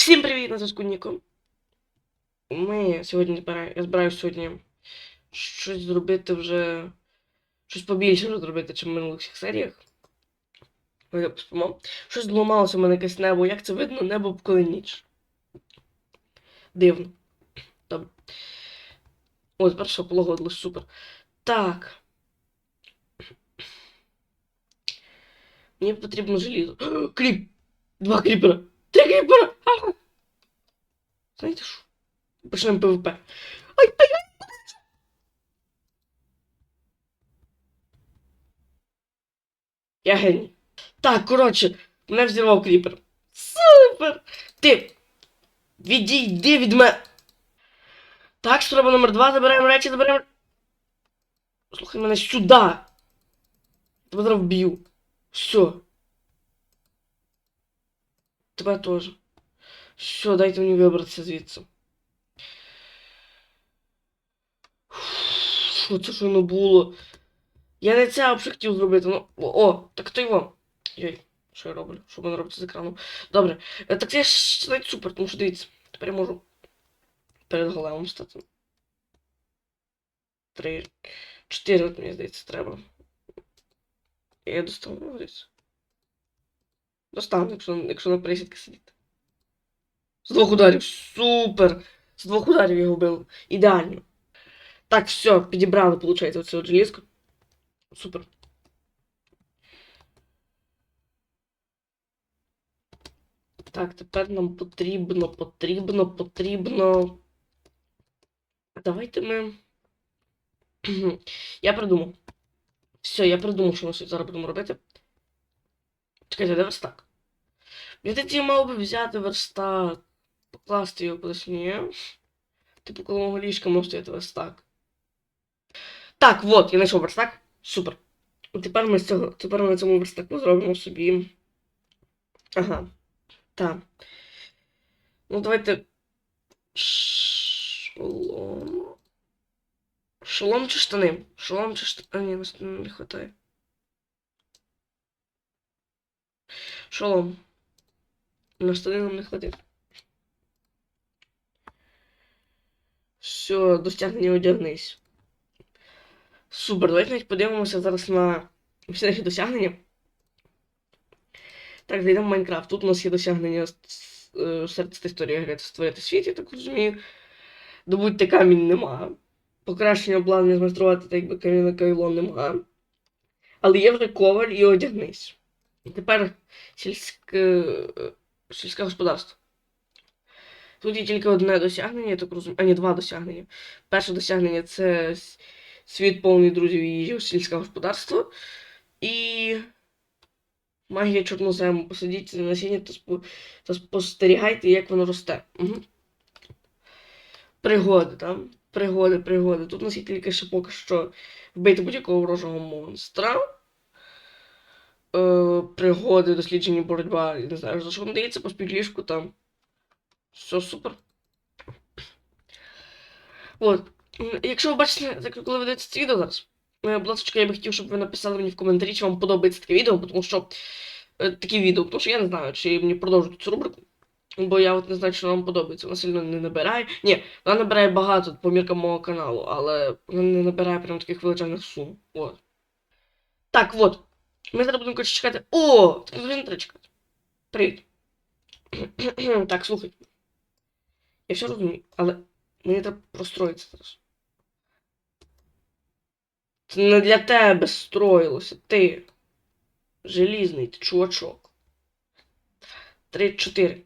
Всім привіт, на зв'язку Ніко. Ми сьогодні я збираюся сьогодні щось зробити вже. Щось побільше вже зробити, чим в минулих всіх серіях. Ми поспимо. Щось зламалося в мене якесь небо. Як це видно? Небо коли ніч. Дивно. Добре. Ось, перша погодилось супер. Так. Мені потрібно желізо. Кріп! Два кріпера! Кріпера! Ага. Знаєте що? Почнемо ПВП. Ай, ай, ай! Я геній. Так, коротше, мене взірвав кріпер. Супер! Ти! Відійди від мене! Так, спроба номер два, забираємо речі, забираємо. Слухай мене сюди! Тебе зараз вб'ю. Все. Тебе теж. Все, дайте мені вибратися звідси. Що це що не було? Я не це взагалі хотів зробити. Ну, о, о, так то його. Йой, що я роблю? Що мене робиться з екраном? Добре. Так це ж навіть супер, тому що дивіться, тепер я можу перед големом стати. Три. Чотири, от мені здається, треба. Я достану, ну, дивіться. Достану, якщо, якщо на присідки сидіти. З двох ударів. Супер! З двох ударів його вбив. Ідеально. Так, все, підібрали, виходить, оце от желізко. Супер. Так, тепер нам потрібно, потрібно, потрібно. Давайте ми. Я придумав. Все, я придумав, що ми зараз будемо робити. Чекайте, де верстак? Я тоді мав би взяти верстак, покласти його кудись ні. Типу, коло мого ліжка може стояти верстак. Так, вот, я знайшов верстак. Супер. Тепер ми з цього, тепер ми цьому верстаку зробимо собі. Ага. Так. Ну, давайте. Шолом. Шолом чи штани? Шолом чи штани? Ні, не хватає. Шолом. На штани нам не хватить. Все, до стягнення одягнись. Супер, давайте навіть подивимося зараз на всі наші досягнення. Так, зайдемо в Майнкрафт. Тут у нас є досягнення е, серед історії гри створити світ, я так розумію. Добудьте камінь нема. Покращення обладнання змайструвати, так якби камінне кайло нема. Але є вже коваль і одягнись. Тепер сільське, сільське господарство. Тут є тільки одне досягнення, я так розумію. А ні, два досягнення. Перше досягнення це світ повний друзів і сільське господарство. І магія чорнозему. Посадіть на насіння та, спо... та спостерігайте, як воно росте. Угу. Пригоди, там. Пригоди, пригоди. Тут у нас є тільки ще поки що вбити будь-якого ворожого монстра. Е, пригоди, дослідження, боротьба. Не знаю, за що вам дається, поспіть ліжку там. Все супер. От. Якщо ви бачите, коли ви дивитесь це відео зараз, е, будь ласка, я би хотів, щоб ви написали мені в коментарі, чи вам подобається таке відео, тому що е, таке відео, тому що я не знаю, чи мені продовжувати цю рубрику. Бо я от не знаю, чи вам подобається. Вона сильно не набирає. Ні, вона набирає багато по міркам мого каналу, але вона не набирає прям таких величезних сум. От. Так, от. Ми зараз будемо коротше, чекати. О! Так чекати. Привіт. так, слухай. Я все розумію, але мені треба простроїтися зараз. Це не для тебе строїлося. Ти. Желізний ти чувачок. Три-чотири.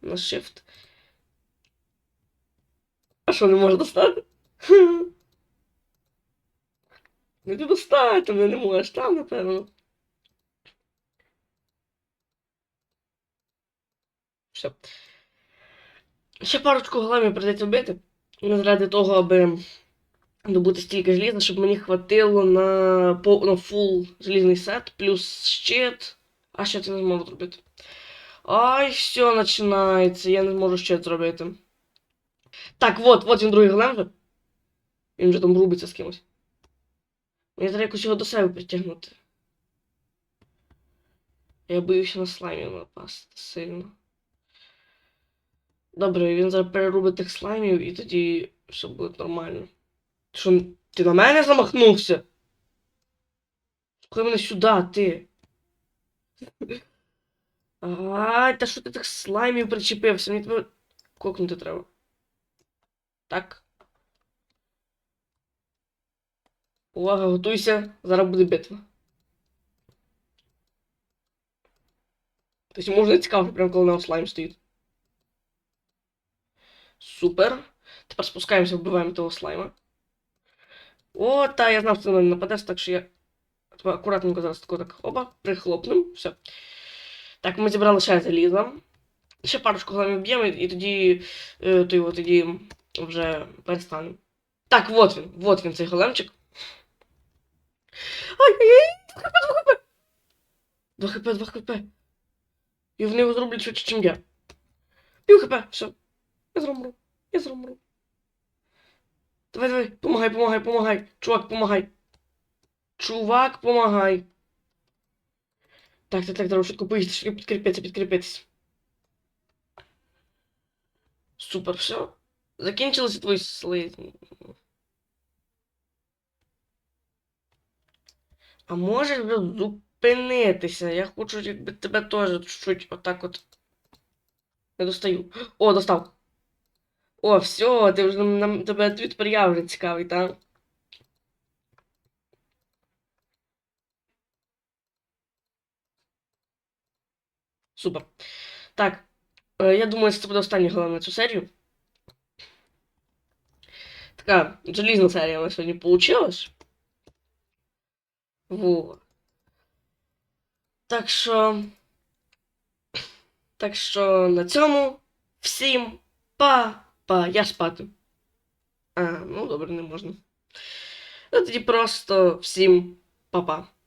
На shift. А що, не можна достати? Не ти достати, мене не можеш там, напевно. Все. Ще парочку големів прийдеться вбити. Не заради того, аби добути стільки желіза, щоб мені хватило на, на фул желізний сет, плюс щит. А ще це не зможу зробити. Ай, все починається. Я не зможу ще зробити. Так, вот, вот він другий голем вже. Він вже там рубиться з кимось. Мені треба якось його до себе притягнути. Я боюся на слаймі напасти сильно. Добре, він зараз переробить тих слаймів і тоді все буде нормально. Що, ти на мене замахнувся? Слухай мене сюди, ти. Ай, та що ти тих слаймів причепився? Мені тебе кокнути треба. Так. Увага, готуйся, зараз буде битва. Тобто можна цікаво, прямо коли на слайм стоїть. Супер. Тепер спускаємося, вбиваємо того слайма. О, та, я знав, що на мене нападеш, так що я. Тебе акуратненько зараз тако так оба, прихлопнем. Все. Так, ми зібрали ще залізо. Ще парочку големів б'ємо, і тоді. Е, то його тоді вже перестанемо. Так, вот він, вот він, цей големчик. Ай-яй-яй! 2 хп, 2 хп. 2 хп, 2 хп. І вони його зроблять швидше, ніж я. Пів хп, все. Я зромру. Я зромру. Давай, давай, помагай, помагай, помагай. Чувак, помагай. Чувак, помагай. Так, так, так, треба швидко поїсти, швидко підкріпитися, підкріпитися. Супер, все. Закінчилися твої сили. А можеш зупинитися? Я хочу, якби тебе теж чуть отак от. Не достаю. О, достав. О, все, ти вже нам тебе твіт я вже цікавий, так? Супер. Так. е, Я думаю, це буде остання головна цю серію. Така залізна серія у нас сьогодні получилась. Вот. Так що. Так що на цьому всім па-па. Я спати. А, ну добре, не можна. Ну тоді просто всім па-па.